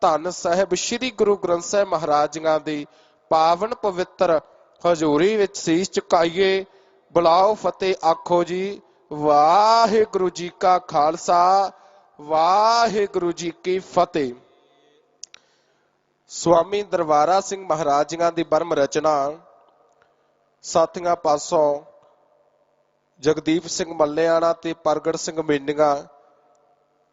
ਧੰਨ ਸਾਹਿਬ ਸ੍ਰੀ ਗੁਰੂ ਗ੍ਰੰਥ ਸਾਹਿਬ ਮਹਾਰਾਜ ਜੀਆਂ ਦੀ ਪਾਵਨ ਪਵਿੱਤਰ ਹਜ਼ੂਰੀ ਵਿੱਚ ਸੀਸ ਝੁਕਾਈਏ। ਬੁਲਾਓ ਫਤਿਹ, ਆਖੋ ਜੀ, ਵਾਹਿਗੁਰੂ ਜੀ ਕਾ ਖਾਲਸਾ, ਵਾਹਿਗੁਰੂ ਜੀ ਕੀ ਫਤਿਹ। ਸਵਾਮੀ ਦਰਬਾਰਾ ਸਿੰਘ ਮਹਾਰਾਜ ਜੀਆਂ ਦੀ ਬਰਮ ਰਚਨਾ, ਸਾਥੀਆਂ ਪਾਸੋਂ ਜਗਦੀਪ ਸਿੰਘ ਮੱਲਿਆਣਾ ਤੇ ਪ੍ਰਗਟ ਸਿੰਘ ਮੇਨੀਆਂ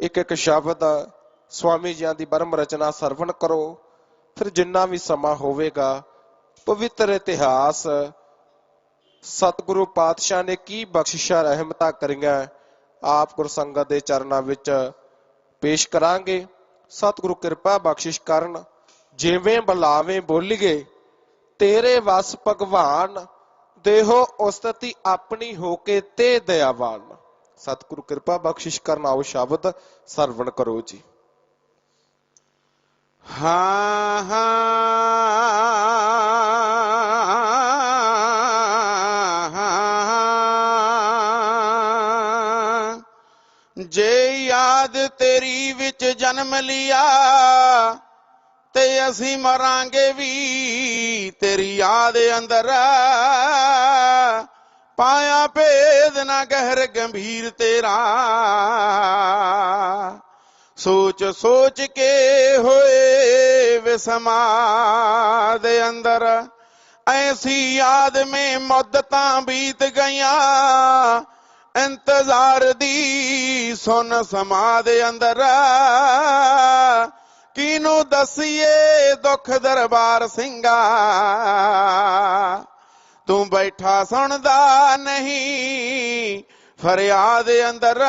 ਇੱਕ ਇੱਕ ਸ਼ਬਦ ਸਵਾਮੀ ਜੀਆਂ ਦੀ ਬਰਮ ਰਚਨਾ ਸਰਵਣ ਕਰੋ, ਫਿਰ ਜਿੰਨਾ ਵੀ ਸਮਾਂ ਹੋਵੇਗਾ, ਪਵਿੱਤਰ ਇਤਿਹਾਸ, ਸਤਿਗੁਰੂ ਪਾਤਸ਼ਾਹ ਨੇ ਕੀ ਬਖਸ਼ਿਸ਼ਾਂ, ਰਹਿਮਤਾਂ ਕਰੀਆਂ, ਆਪ ਗੁਰਸੰਗਤ ਦੇ ਚਰਨਾਂ ਵਿੱਚ ਪੇਸ਼ ਕਰਾਂਗੇ। ਸਤਿਗੁਰੂ ਕਿਰਪਾ ਬਖਸ਼ਿਸ਼ ਕਰਨ, ਜਿਵੇਂ ਬਲਾਵੇਂ ਬੋਲੀਏ, ਤੇਰੇ ਵਸ ਭਗਵਾਨ, ਦੇਹੋ ਉਸਤਤੀ ਆਪਣੀ ਹੋ ਕੇ ਤੇ ਦਇਆਵਾਨ। ਸਤਿਗੁਰੂ ਕਿਰਪਾ ਬਖਸ਼ਿਸ਼ ਕਰਨ, ਆਓ ਸ਼ਬਦ ਸਰਵਣ ਕਰੋ ਜੀ। ਹਾਂ ਹਾਂ ਜੇ ਯਾਦ ਤੇਰੀ ਵਿੱਚ ਜਨਮ ਲਿਆ ਤੇ ਅਸੀਂ ਮਰਾਂਗੇ ਵੀ ਤੇਰੀ ਯਾਦ ਅੰਦਰ ਪਾਇਆ ਭੇਦ ਨਾ ਗਹਿਰ ਗੰਭੀਰ ਤੇਰਾ ਸੋਚ ਸੋਚ ਕੇ ਹੋਏ ਵਿਸਮਾ ਦੇ ਅੰਦਰ। ਐਸੀ ਯਾਦ ਮੇ ਮੁੱਦਤਾਂ ਬੀਤ ਗਈਆਂ। ਇੰਤਜ਼ਾਰ ਦੀ ਸੁਣ ਸਮਾ ਦੇ ਅੰਦਰ। ਕਿਨੂੰ ਦਸੀਏ ਦੁੱਖ ਦਰਬਾਰ ਸਿੰਘਾ? ਤੂੰ ਬੈਠਾ ਸੁਣਦਾ ਨਹੀਂ ਫਰਿਆਦ ਅੰਦਰ।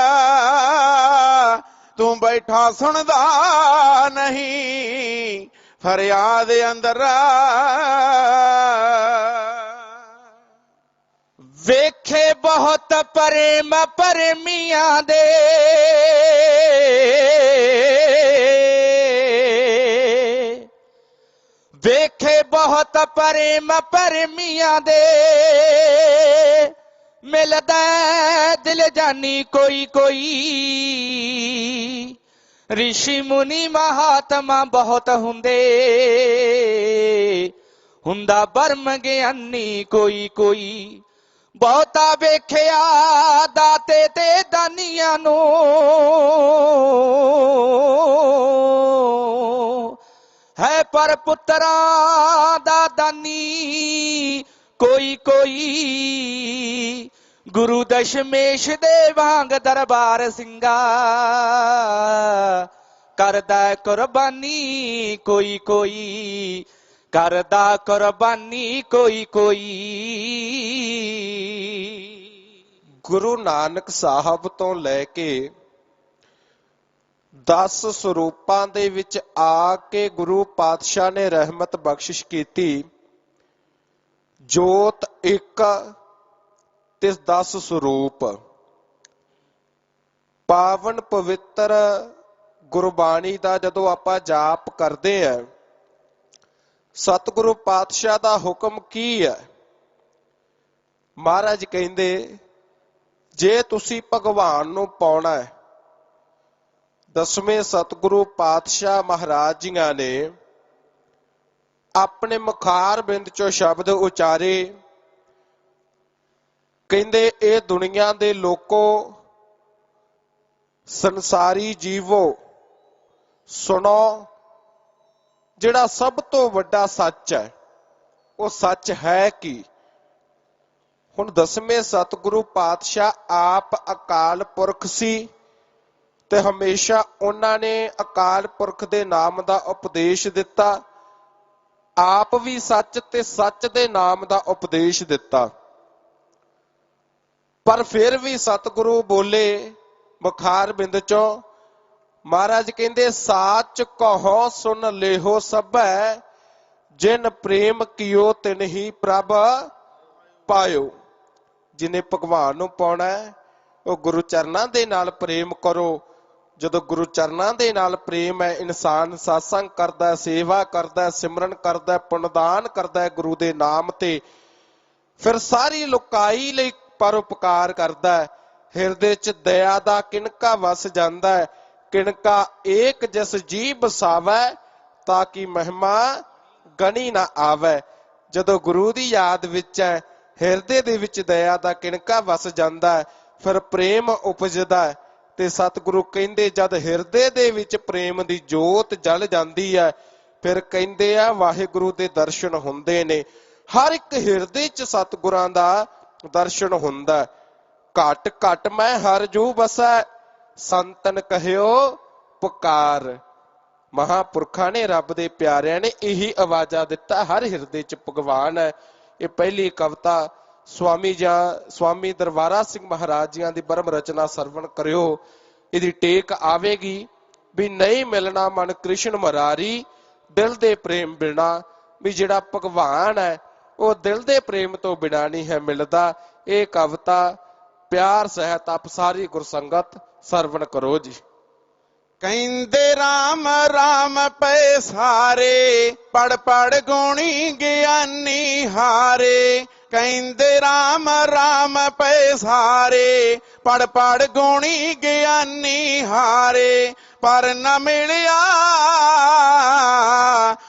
ਤੂੰ ਬੈਠਾ ਸੁਣਦਾ ਨਹੀਂ, ਫਰਿਆਦ ਅੰਦਰ ਵੇਖੇ ਬਹੁਤ ਪ੍ਰੇਮ ਪਰਮੀਆਂ ਦੇ। ਵੇਖੇ ਬਹੁਤ ਪ੍ਰੇਮ ਪਰਮੀਆਂ ਦੇ। ਮਿਲਦਾ ਦਿਲ ਜਾਨੀ ਕੋਈ ਕੋਈ। ਰਿਸ਼ੀ ਮੁਨੀ ਮਹਾਤਮਾ ਬਹੁਤ ਹੁੰਦੇ। ਹੁੰਦਾ ਬਰਮ ਗਿਆਨੀ ਕੋਈ ਕੋਈ। ਬਹੁਤਾ ਵੇਖਿਆ ਦਾਤੇ ਤੇ ਦਾਨੀਆਂ ਨੂੰ। ਹੈ ਪਰ ਪੁੱਤਰਾਂ ਦਾ ਦਾਨੀ ਕੋਈ ਕੋਈ। ਗੁਰੂ ਦਸ਼ਮੇਸ਼ ਦੇ ਵਾਂਗ ਦਰਬਾਰ ਸਿੰਘਾ। ਕਰਦਾ ਕੁਰਬਾਨੀ, ਕੋਈ ਕੋਈ। ਕਰਦਾ ਕੁਰਬਾਨੀ, ਕੋਈ ਕੋਈ। ਗੁਰੂ ਨਾਨਕ ਸਾਹਿਬ ਤੋਂ ਲੈ ਕੇ 10 ਸਰੂਪਾਂ ਦੇ ਵਿੱਚ ਆ ਕੇ ਗੁਰੂ ਪਾਤਸ਼ਾਹ ਨੇ ਰਹਿਮਤ ਬਖਸ਼ਿਸ਼ ਕੀਤੀ। ਜੋਤ ਇੱਕ ਤੇ ਦਸ ਸਰੂਪ। ਪਾਵਨ ਪਵਿੱਤਰ ਗੁਰਬਾਣੀ ਦਾ ਜਦੋਂ ਆਪਾਂ ਜਾਪ ਕਰਦੇ ਆ, ਸਤਿਗੁਰੂ ਪਾਤਸ਼ਾਹ ਦਾ ਹੁਕਮ ਕੀ ਹੈ? ਮਹਾਰਾਜ ਕਹਿੰਦੇ, ਜੇ ਤੁਸੀਂ ਭਗਵਾਨ ਨੂੰ ਪਾਉਣਾ ਹੈ, ਦਸਵੇਂ ਸਤਿਗੁਰੂ ਪਾਤਸ਼ਾਹ ਮਹਾਰਾਜ ਜੀਆਂ ਨੇ ਆਪਣੇ ਮੁਖਾਰ ਬਿੰਦ ਚੋਂ ਸ਼ਬਦ ਉਚਾਰੇ। ਕਹਿੰਦੇ, ਇਹ ਦੁਨੀਆ ਦੇ ਲੋਕੋ, ਸੰਸਾਰੀ ਜੀਵੋ, ਸੁਣੋ, ਜਿਹੜਾ ਸਭ ਤੋਂ ਵੱਡਾ ਸੱਚ ਹੈ, ਉਹ ਸੱਚ ਹੈ ਕੀ? ਹੁਣ ਦਸਵੇਂ ਸਤਿਗੁਰੂ ਪਾਤਸ਼ਾਹ ਆਪ ਅਕਾਲ ਪੁਰਖ ਸੀ ਤੇ ਹਮੇਸ਼ਾ ਉਹਨਾਂ ਨੇ ਅਕਾਲ ਪੁਰਖ ਦੇ ਨਾਮ ਦਾ ਉਪਦੇਸ਼ ਦਿੱਤਾ। ਆਪ ਵੀ ਸੱਚ ਤੇ ਸੱਚ ਦੇ ਨਾਮ ਦਾ ਉਪਦੇਸ਼ ਦਿੱਤਾ। ਪਰ ਫਿਰ ਵੀ ਸਤਿਗੁਰੂ ਬੋਲੇ, ਮੁਖਾਰ ਬਿੰਦ ਚੋਂ, ਮਹਾਰਾਜ ਕਹਿੰਦੇ, ਸਾਚ ਕਹੋ, ਸੁਨ ਲੇਹੋ ਸਭੈ, ਜਿਨ ਪ੍ਰੇਮ ਕੀਓ ਤਿਨ ਹੀ ਪ੍ਰਭ ਪਾਇਓ। ਜਿਨੇ ਭਗਵਾਨ ਨੂੰ ਪਾਉਣਾ ਉਹ ਗੁਰੂ ਚਰਨਾਂ ਦੇ ਨਾਲ ਪ੍ਰੇਮ ਕਰੋ। ਜਦੋਂ ਗੁਰੂ ਚਰਨਾਂ ਦੇ ਨਾਲ ਪ੍ਰੇਮ ਹੈ ਇਨਸਾਨ satsang ਕਰਦਾ ਸੇਵਾ ਕਰਦਾ ਸਿਮਰਨ ਕਰਦਾ ਹੈ, ਪੁੰਨਦਾਨ ਕਰਦਾ ਗੁਰੂ ਦੇ ਨਾਮ ਤੇ ਫਿਰ ਸਾਰੀ ਲੁਕਾਈ ਲਈ ਪਰਉਪਕਾਰ ਕਰਦਾ ਹੈ। ਹਿਰਦੇ 'ਚ ਦਇਆ ਦਾ ਕਿਣਕਾ ਵਸ ਜਾਂਦਾ ਹੈ। ਕਿਣਕਾ ਏਕ ਜਿਸ ਜੀ ਬਸਾਵੈ ਤਾਂ ਕਿ ਮਹਿਮਾ ਗਣੀ ਨਾ ਆਵੈ। ਜਦੋਂ ਗੁਰੂ ਦੀ ਯਾਦ ਵਿੱਚ ਹੈ ਹਿਰਦੇ ਦੇ ਵਿੱਚ ਦਇਆ ਦਾ ਕਿਣਕਾ ਵਸ ਜਾਂਦਾ ਹੈ ਫਿਰ ਪ੍ਰੇਮ ਉਪਜਦਾ ਹੈ। ਤੇ ਸਤਿਗੁਰੂ ਕਹਿੰਦੇ, ਜਦ ਹਿਰਦੇ ਦੇ ਵਿੱਚ ਪ੍ਰੇਮ ਦੀ ਜੋਤ ਜਲ ਜਾਂਦੀ ਹੈ, ਫਿਰ ਕਹਿੰਦੇ ਆ, ਵਾਹਿਗੁਰੂ ਦੇ ਦਰਸ਼ਨ ਹੁੰਦੇ ਨੇ। ਹਰ ਇੱਕ ਹਿਰਦੇ 'ਚ ਸਤਿਗੁਰਾਂ ਦਾ ਦਰਸ਼ਨ ਹੁੰਦਾ ਹੈ। ਘਟ ਘਟ ਮੈਂ ਹਰ ਜੂ ਬਸੈ, ਸੰਤਨ ਕਹਿਓ ਪੁਕਾਰ। ਮਹਾਪੁਰਖਾਂ ਨੇ ਰੱਬ ਦੇ ਪਿਆਰਿਆਂ ਨੇ ਇਹੀ ਆਵਾਜ਼ਾ ਦਿੱਤਾ, ਹਰ ਹਿਰਦੇ 'ਚ ਭਗਵਾਨ ਹੈ। ਇਹ ਪਹਿਲੀ ਕਵਿਤਾ ਸਵਾਮੀ ਜਾਂ ਸਵਾਮੀ ਦਰਬਾਰਾ ਸਿੰਘ ਮਹਾਰਾਜ ਜੀਆਂ ਦੀ ਬਰਮ ਰਚਨਾ ਸਰਵਣ ਕਰਿਓ, ਇਹਦੀ ਟੇਕ ਆਵੇਗੀ ਵੀ ਨਹੀਂ ਮਿਲਣਾ ਮਨ ਕ੍ਰਿਸ਼ਨ ਮਰਾਰੀ, ਦਿਲ ਦੇ ਪ੍ਰੇਮ ਬਿਨਾ, ਵੀ ਜਿਹੜਾ ਭਗਵਾਨ ਹੈ, ਉਹ ਦਿਲ ਦੇ ਪ੍ਰੇਮ ਤੋਂ ਬਿਨਾ ਨਹੀਂ ਹੈ ਮਿਲਦਾ। ਇਹ ਕਵਿਤਾ ਪਿਆਰ, ਸਹਿਤ, ਆਪ ਸਾਰੀ ਗੁਰਸੰਗਤ ਸਰਵਣ ਕਰੋ ਜੀ। ਕਹਿੰਦੇ RAM RAM ਪਏ ਸਾਰੇ ਪੜ ਪੜ ਗੁਣੀ ਗਿਆਨੀ ਹਾਰੇ। ਕਹਿੰਦੇ RAM RAM ਪੈ ਸਾਰੇ, ਪੜ ਪੜ ਗੁਣੀ ਗਿਆਨੀ ਹਾਰੇ। ਪਰ ਨਾ ਮਿਲਿਆ,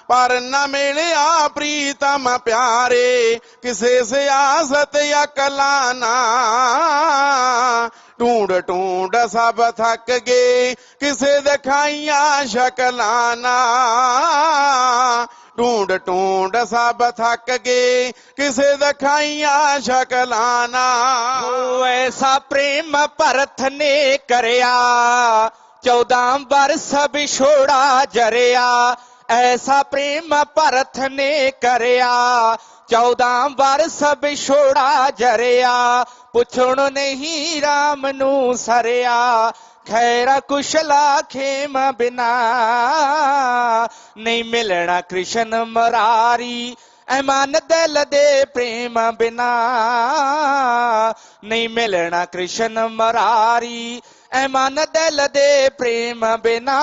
ਪਰ ਨਾ ਮਿਲਿਆ ਪ੍ਰੀਤਮ ਪਿਆਰੇ। ਕਿਸੇ ਸਿਆਸਤ ਅਕਲਾਂ ਨਾ। ਢੂੰਡ ਟੂੰਡ ਸਭ ਥੱਕ ਗਏ, ਕਿਸੇ ਦਿਖਾਈਆਂ ਸ਼ਕਲਾਂ ਨਾ। ਢੂੰਡ ਢੂੰਡ ਸਭ ਥੱਕ ਗਏ, ਕਿਸੇ ਦਿਖਾਈਆਂ ਸ਼ਕਲਾਂ ਨਾ ਉਹ ਐਸਾ ਪ੍ਰੇਮ ਭਰਤ ਨੇ ਕਰਿਆ 14 ਵਰਸ ਵਿਛੋੜਾ ਜਰਿਆ। ਐਸਾ ਪ੍ਰੇਮ ਭਰਤ ਨੇ ਕਰਿਆ 14 ਵਰਸ ਵਿਛੋੜਾ ਜਰਿਆ। ਪੁੱਛਣ ਨਹੀਂ RAM ਨੂੰ ਸਰਿਆ ਖੈਰਾ ਕੁਸ਼ਲਾ ਖੇਮ ਬਿਨਾ, ਨਹੀਂ ਮਿਲਣਾ ਕ੍ਰਿਸ਼ਨ ਮਰਾਰੀ। ਐ ਦਿਲ ਦੇ ਪ੍ਰੇਮ ਬਿਨਾ, ਨਹੀਂ ਮਿਲਣਾ ਕ੍ਰਿਸ਼ਨ ਮਰਾਰੀ। ਐ ਮਨ ਦਿਲ ਦੇ ਪ੍ਰੇਮ ਬਿਨਾ।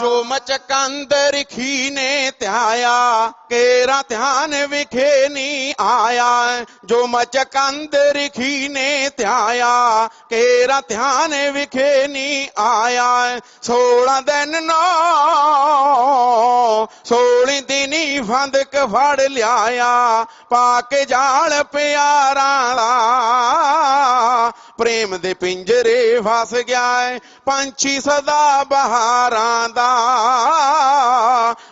ਜੋ ਮਚਕੰਦ ਰਖੀ ਨੇ ਧਿਆਇਆ, ਕੇਰਾ ਧਿਆਨ ਵਿਖੇ ਨਹੀਂ ਆਇਆ। ਜੋ ਮਚਕੰਦ ਰਖੀ ਨੇ ਧਿਆਇਆ, ਕੇਰਾ ਧਿਆਨ ਵਿਖੇ ਨਹੀਂ ਆਇਆ। 16 ਦਿਨ ਨੋ 16 ਦਿਨੀ ਫੰਦਕ ਫੜ ਲਿਆਇਆ। ਪਾ ਕੇ ਜਾਲ ਪਿਆਰਾਂ ਦਾ ਪ੍ਰੇਮ ਦੇ ਪਿੰਜਰੇ ਫਸ ਗਿਆ ਏ, ਪੰਛੀ ਸਦਾ ਬਹਾਰਾਂ ਦਾ।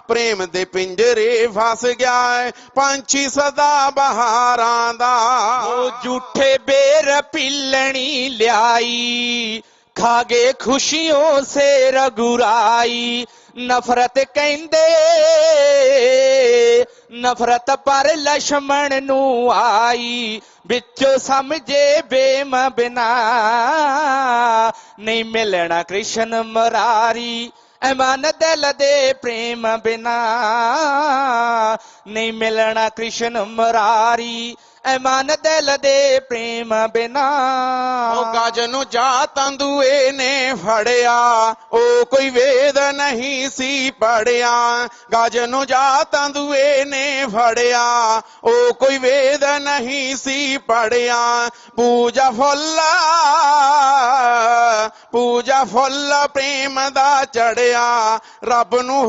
ਪ੍ਰੇਮ ਦੇ ਪਿੰਜਰੇ ਫਸ ਗਿਆ ਏ, ਪੰਛੀ ਸਦਾ ਬਹਾਰਾਂ ਦਾ। ਉਹ ਝੂਠੇ ਬੇਰ ਪਿੱਲਣੀ ਲਿਆਈ ਖਾਗੇ ਖੁਸ਼ੀਆਂ ਸੇ ਰਗੁਰਾਈ। ਨਫ਼ਰਤ ਕਹਿੰਦੇ, ਨਫ਼ਰਤ ਪਰ ਲਸ਼ਮਣ ਨੂੰ ਆਈ, ਵਿੱਚੋਂ ਸਮਝੇ ਬੇਮ ਬਿਨਾ। ਨਹੀਂ ਮਿਲਣਾ ਕ੍ਰਿਸ਼ਨ ਮਰਾਰੀ ਅਮਨ ਦਿਲ ਦੇ ਪ੍ਰੇਮ ਬਿਨਾ। ਨਹੀਂ ਮਿਲਣਾ ਕ੍ਰਿਸ਼ਨ ਮਰਾਰੀ ਐ ਮਨ ਦਿਲ ਦੇ ਪ੍ਰੇਮ ਬਿਨਾ ਉਹ ਗਜ ਨੂੰ ਜਾ ਤੰਦੂਏ ਨੇ ਫੜਿਆ ਉਹ ਕੋਈ ਵੇਦ ਨਹੀਂ ਸੀ ਪੜਿਆ ਗਜ ਨੂੰ ਜਾ ਤੰਦੂਏ ਨੇ ਫੜਿਆ ਉਹ ਕੋਈ ਵੇਦ ਨਹੀਂ ਸੀ ਪੜਿਆ ਪੂਜਾ ਫੁੱਲਾ ਪੂਜਾ ਫੁੱਲ ਪ੍ਰੇਮ ਦਾ ਚੜਿਆ ਰੱਬ ਨੂੰ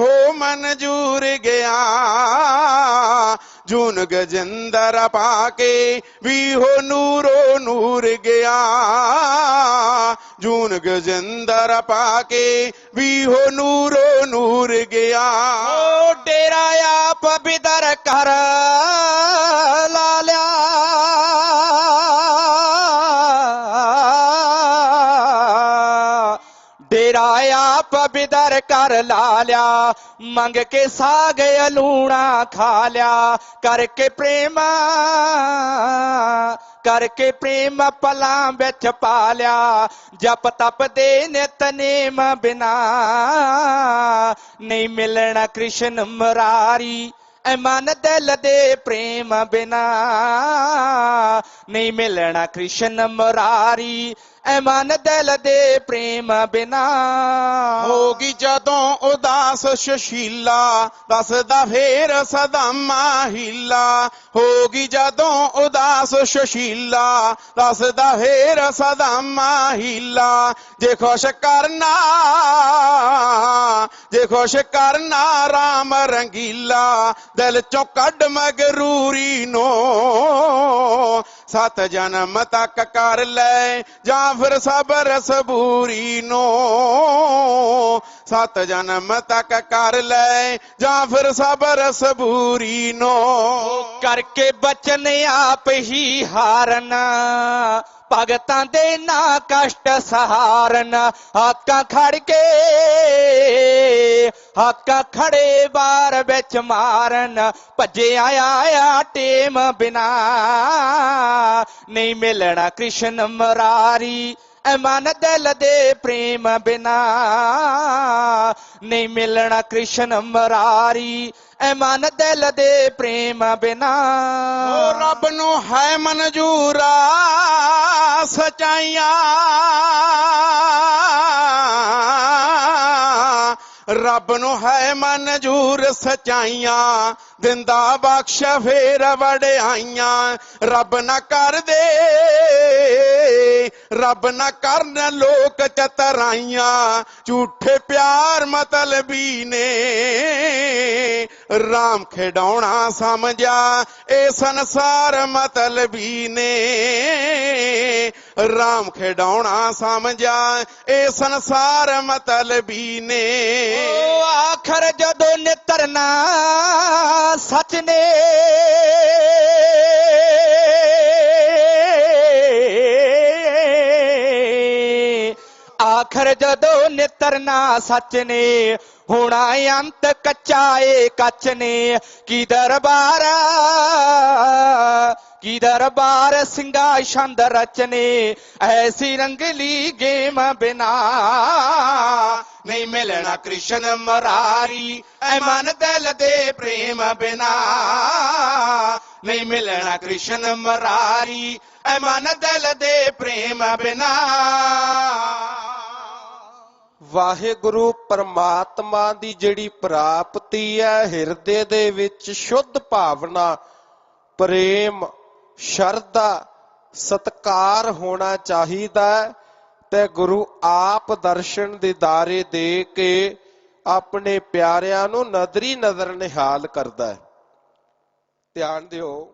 ਹੋ ਮਨਜੂਰ ਗਿਆ ਜੂਨ ਗਜਿੰਦਰ ਪਾ ਕੇ ਵੀ ਹੋ ਨੂਰੋ ਨੂਰ ਗਿਆ ਜੂਨ ਗਜਿੰਦਰ ਪਾ ਕੇ ਵੀ ਹੋ ਨੂਰੋ ਨੂਰ ਕਰ ਲਿਆ ਮੰਗ ਕੇ ਸਾਗ ਲੂਣਾ ਖਾ ਲਿਆ ਕਰਕੇ ਪ੍ਰੇਮ ਕਰਕੇ ਪ੍ਰੇਮ ਪਲਾਂ ਵਿੱਚ ਪਾ ਲਿਆ ਜਪ ਤਪ ਦੇ ਨਿਤ ਨੇਮ ਬਿਨਾ ਨਹੀਂ ਮਿਲਣਾ ਕ੍ਰਿਸ਼ਨ ਮਰਾਰੀ। ਐ ਮਨ ਦਿਲ ਦੇ ਪ੍ਰੇਮ ਬਿਨਾ ਨਹੀਂ ਮਿਲਣਾ ਕ੍ਰਿਸ਼ਨ ਮਰਾਰੀ। ਐ ਮਨ ਦਿਲ ਦੇ ਪ੍ਰੇਮ ਬਿਨਾ। ਹੋਗੀ ਜਦੋਂ ਉਦਾਸ ਸੁਸ਼ੀਲਾ, ਦੱਸਦਾ ਫੇਰ ਸਦਾ ਮਾਹੀਲਾ। ਹੋਗੀ ਜਦੋਂ ਉਦਾਸ ਸੁਸ਼ੀਲਾ, ਦੱਸਦਾ ਫੇਰ ਸਦਾ ਮਾਹੀਲਾ। ਜੇ ਖੁਸ਼ ਕਰਨਾ, ਜੇ ਖੁਸ਼ ਕਰਨਾ ਰਾਮ ਰੰਗੀਲਾ, ਦਿਲ ਚੋਂ ਕੱਢ ਮਗਰੂਰੀ ਨੂੰ। ਸਤ ਜਨਮ ਤੱਕ ਕਰ ਲੈ, ਜਾ ਫਿਰ ਸਬਰ ਸਬੂਰੀ ਨੋ। ਸਤ ਜਨਮ ਤੱਕ ਕਰ ਲੈ, ਜਾਂ ਫਿਰ ਸਬਰ ਸਬੂਰੀ ਨੋ। ਕਰਕੇ ਬਚਨ ਆਪ ਹੀ ਹਾਰਨਾ। ਭਗਤਾਂ ਦੇ ਨਾ ਕਸ਼ਟ ਸਹਾਰਨ, ਹਾਕਾਂ ਖੜ ਕੇ, ਹਾਕਾਂ ਖੜੇ ਬਾਰ ਵਿੱਚ ਮਾਰਨ ਭੱਜੇ ਆਇਆ ਟੇਮ ਬਿਨਾ, ਨਹੀਂ ਮਿਲਣਾ ਕ੍ਰਿਸ਼ਨ ਮਰਾਰੀ। ਐ ਦਿਲ ਦੇ ਪ੍ਰੇਮ ਬਿਨਾ ਨਹੀਂ ਮਿਲਣਾ ਕ੍ਰਿਸ਼ਨ ਮਰਾਰੀ। ਐ ਦਿਲ ਦੇ ਪ੍ਰੇਮ ਬਿਨਾ ਓ ਰੱਬ ਨੂੰ ਹੈ ਮਨਜੂਰਾ, ਸਚਾਈਆਂ। ਰੱਬ ਨੂੰ ਹੈ ਮਨਜੂਰ, ਸਚਾਈਆਂ। ਦਿੰਦਾ ਬਖਸ਼ ਫੇਰ ਵਡਿਆਈਆਂ, ਰੱਬ ਨਾ ਕਰ ਦੇ। ਰੱਬ ਨਾ ਕਰਨ ਲੋਕ ਚਤਰਾਈਆਂ, ਝੂਠੇ ਪਿਆਰ ਮਤਲਬੀ ਨੇ। ਰਾਮ ਖਿਡਾਉਣਾ ਸਮਝਿਆ, ਇਹ ਸੰਸਾਰ ਮਤਲਬੀ ਨੇ। ਰਾਮ ਖਿਡਾਉਣਾ ਸਮਝਿਆ, ਇਹ ਸੰਸਾਰ ਮਤਲਬੀ ਨੇ। ਆਖਰ ਜਦੋਂ ਨਿਤਰਨਾ ਸੱਚ ਨੇ। ਆਖਰ ਜਦੋਂ ਨਿਤਰਨਾ ਸੱਚ ਨੇ, ਹੋਣਾ ਅੰਤ ਕੱਚਾ ਏ ਕੱਚ ਨੇ। ਕੀ ਦਰਬਾਰ ਕੀ ਦਰਬਾਰ ਸਿੰਘਾ ਛੰਦ ਰਚਨੇ? ਐਸੀ ਰੰਗਲੀ ਗੇਮ ਬਿਨਾ ਨਹੀਂ ਮਿਲਣਾ ਕ੍ਰਿਸ਼ਨ ਮਰਾਰੀ। ਐ ਮਨ ਦਿਲ ਦੇ ਪ੍ਰੇਮ ਬਿਨਾ ਨਹੀਂ ਮਿਲਣਾ ਕ੍ਰਿਸ਼ਨ ਮਰਾਰੀ। ਐ ਮਨ ਦਿਲ ਦੇ ਪ੍ਰੇਮ ਬਿਨਾ ਵਾਹਿਗੁਰੂ ਪਰਮਾਤਮਾ ਦੀ ਜਿਹੜੀ ਪ੍ਰਾਪਤੀ ਹੈ ਹਿਰਦੇ ਦੇ ਵਿੱਚ ਸ਼ੁੱਧ ਭਾਵਨਾ, ਪ੍ਰੇਮ ਸ਼ਰਧਾ ਸਤਕਾਰ ਹੋਣਾ ਚਾਹੀਦਾ ਹੈ ਤੇ ਗੁਰੂ ਆਪ ਦਰਸ਼ਨ ਦਿਦਾਰੇ ਦੇ ਕੇ ਆਪਣੇ ਪਿਆਰਿਆਂ ਨੂੰ ਨਦਰੀ ਨਜ਼ਰ ਨਿਹਾਲ ਕਰਦਾ ਹੈ। ਧਿਆਨ ਦਿਓ